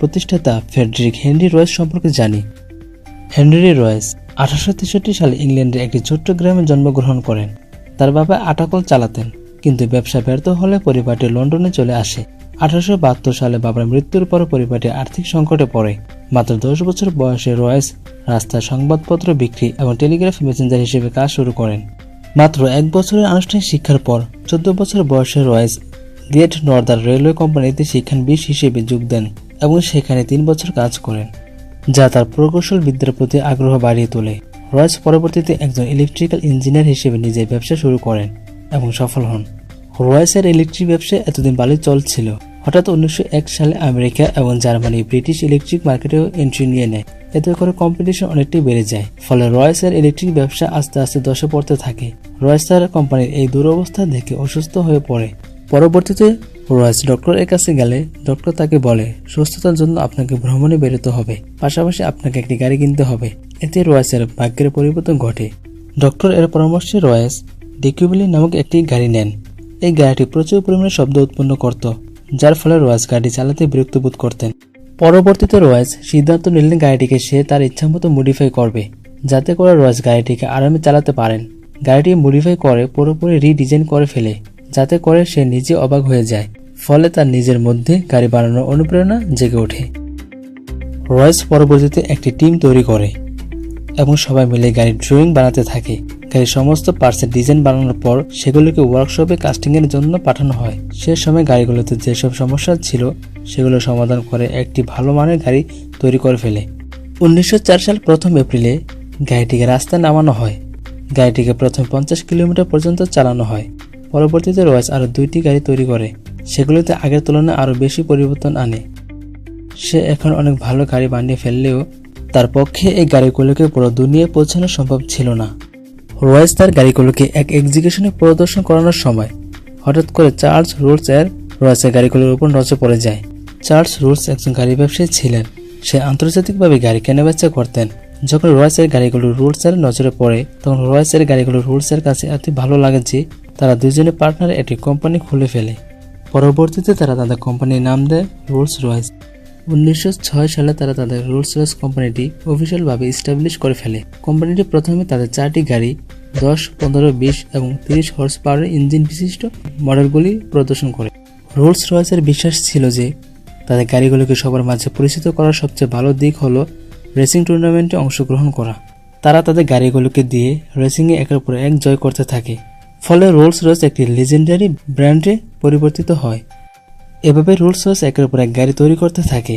প্রতিষ্ঠাতা Friedrich Henry রয়েস সম্পর্কে জানি। হেনরি রয়েস আঠারোশো তেষট্টি সালে ইংল্যান্ডের একটি ছোট্ট গ্রামে জন্মগ্রহণ করেন। তার বাবা আটাকল চালাতেন, কিন্তু ব্যবসা ব্যর্থ হলে পরিবারটি লন্ডনে চলে আসে। আঠারোশো বাহাত্তর সালে বাবার মৃত্যুর পর পরিবারটি আর্থিক সংকটে পড়ে। মাত্র দশ বছর বয়সে রয়েস রাস্তায় সংবাদপত্র বিক্রি এবং টেলিগ্রাফ মেসেঞ্জার হিসেবে কাজ শুরু করেন। মাত্র এক বছরের আনুষ্ঠানিক শিক্ষার পর চোদ্দ বছর বয়সে রয়েস গ্রেট নর্দার্ন রেলওয়ে কোম্পানিতে শিক্ষানবিদ হিসেবে যোগ দেন। এবং সেখানে তিন বছর কাজ করেন, যা তার প্রকৌশল বিদ্যার প্রতি আগ্রহ বাড়িয়ে তোলে। রয়েস পরবর্তীতে একজন ইলেকট্রিক্যাল ইঞ্জিনিয়ার হিসেবে নিজের ব্যবসা শুরু করেন এবং সফল হন। রয়েসের ইলেকট্রিক ব্যবসা এতদিন ভালোই চলছিল। হঠাৎ উনিশশো এক সালে আমেরিকা এবং জার্মানি ব্রিটিশ ইলেকট্রিক মার্কেটেও এন্ট্রি নিয়ে নেয়। এতে করে কম্পিটিশন অনেকটাই বেড়ে যায়, ফলে রয়েসের ইলেকট্রিক ব্যবসা আস্তে আস্তে দশে পড়তে থাকে। রয়েসার কোম্পানির এই দুরবস্থা দেখে অসুস্থ হয়ে পড়ে। পরবর্তীতে রয়েস ডক্টরের কাছে গেলে ডক্টর তাকে বলে, সুস্থতার জন্য আপনাকে ভ্রমণে বেরোতে হবে। পাশাপাশি আপনাকে একটি গাড়ি কিনতে হবে। এতে রয়েসের ভাগ্যের পরিবর্তন ঘটে। ডক্টর এর পরামর্শে রয়েস ডিকিউবিলি নামক একটি গাড়ি নেন। এই গাড়িটি প্রচুর পরিমাণে শব্দ উৎপন্ন করত, যার ফলে রয়েস গাড়ি চালাতে বিরক্ত বোধ করতেন। পরবর্তীতে রয়েস সিদ্ধান্ত নিলেন গাড়িটিকে সে তার ইচ্ছামতো মডিফাই করবে, যাতে করে রয়েস গাড়িটিকে আরামে চালাতে পারেন। গাড়িটি মডিফাই করে পুরোপুরি রিডিজাইন করে ফেলে, যাতে করে সে নিজে অবাক হয়ে যায়। ফলে তার নিজের মধ্যে গাড়ি বানানোর অনুপ্রেরণা জেগে ওঠে। রয়েস পরবর্তীতে একটি টিম তৈরি করে এবং সবাই মিলে গাড়ির ড্রয়িং বানাতে থাকে। গাড়ির সমস্ত পার্টসের ডিজাইন বানানোর পর সেগুলোকে ওয়ার্কশপে কাস্টিংয়ের জন্য পাঠানো হয়। সে সময় গাড়িগুলোতে যেসব সমস্যা ছিল, সেগুলো সমাধান করে একটি ভালো মানের গাড়ি তৈরি করে ফেলে। উনিশশো চার সাল প্রথম এপ্রিলে গাড়িটিকে রাস্তায় নামানো হয়। গাড়িটিকে প্রথম পঞ্চাশ কিলোমিটার পর্যন্ত চালানো হয়। পরবর্তীতে রয়েস আরও দুইটি গাড়ি তৈরি করে। সেগুলোতে আগের তুলনায় আরও বেশি পরিবর্তন আনে। সে এখন অনেক ভালো গাড়ি বানিয়ে ফেললেও তার পক্ষে এই গাড়িগুলোকে পুরো দুনিয়ায় পৌঁছানো সম্ভব ছিল না। রয়েস তার গাড়িগুলোকে এক এক্সিবিশনে প্রদর্শন করানোর সময় হঠাৎ করে চার্লস রুলস এর রয়েসের গাড়িগুলোর উপর নজর পড়ে যায়। চার্লস রুলস একজন গাড়ি ব্যবসায়ী ছিলেন। সে আন্তর্জাতিকভাবে গাড়ি কেনাবেচা করতেন। যখন রয়েসের গাড়িগুলো রুলসের নজরে পড়ে, তখন রয়েসের গাড়িগুলো রুলসের কাছে এত ভালো লাগে যে তারা দুজনে পার্টনার একটি কোম্পানি খুলে ফেলে। পরবর্তীতে তারা তাদের কোম্পানির নাম দেয় রোলস রয়েস উনিশশো ছয় সালে তারা তাদের রোলস রয়েস কোম্পানিটি অফিসিয়ালভাবে স্টাবলিশ করে ফেলে। কোম্পানিটি প্রথমে তাদের চারটি গাড়ি, দশ, পনেরো, বিশ এবং তিরিশ হর্স পাওয়ারের ইঞ্জিন বিশিষ্ট মডেলগুলি প্রদর্শন করে। রোলস রয়েসের বিশ্বাস ছিল যে তাদের গাড়িগুলোকে সবার মাঝে পরিচিত করার সবচেয়ে ভালো দিক হলো রেসিং টুর্নামেন্টে অংশগ্রহণ করা। তারা তাদের গাড়িগুলোকে দিয়ে রেসিংয়ে একের পর এক জয় করতে থাকে। ফলে রোলস রয়েস একটি লেজেন্ডারি ব্র্যান্ডে পরিবর্তিত হয়। এভাবে রোলস রয়েস একের পর এক গাড়ি তৈরি করতে থাকে।